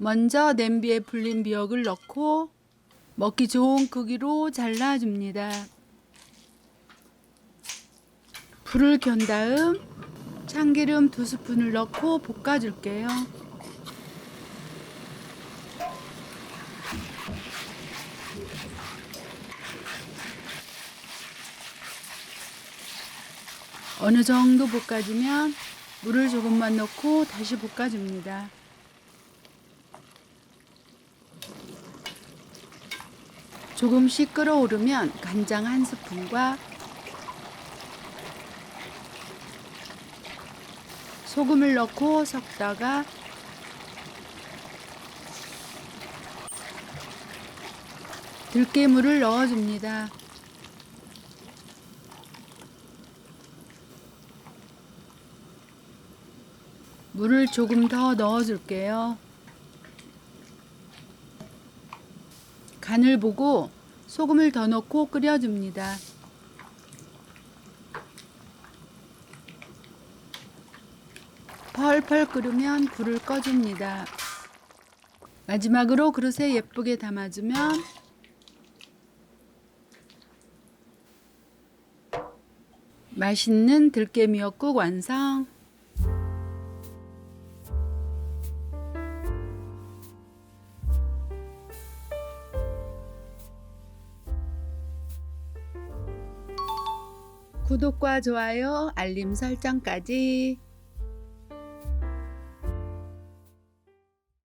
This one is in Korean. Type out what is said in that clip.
먼저 냄비에 불린 미역을 넣고 먹기 좋은 크기로 잘라줍니다. 불을 켠 다음 참기름 두 스푼을 넣고 볶아줄게요. 어느 정도 볶아주면 물을 조금만 넣고 다시 볶아줍니다. 조금씩 끓어오르면 간장 한 스푼과 소금을 넣고 섞다가 들깨물을 넣어줍니다. 물을 조금 더 넣어줄게요. 간을 보고 소금을 더 넣고 끓여줍니다. 펄펄 끓으면 불을 꺼줍니다. 마지막으로 그릇에 예쁘게 담아주면 맛있는 들깨 미역국 완성! 구독과 좋아요, 알림 설정까지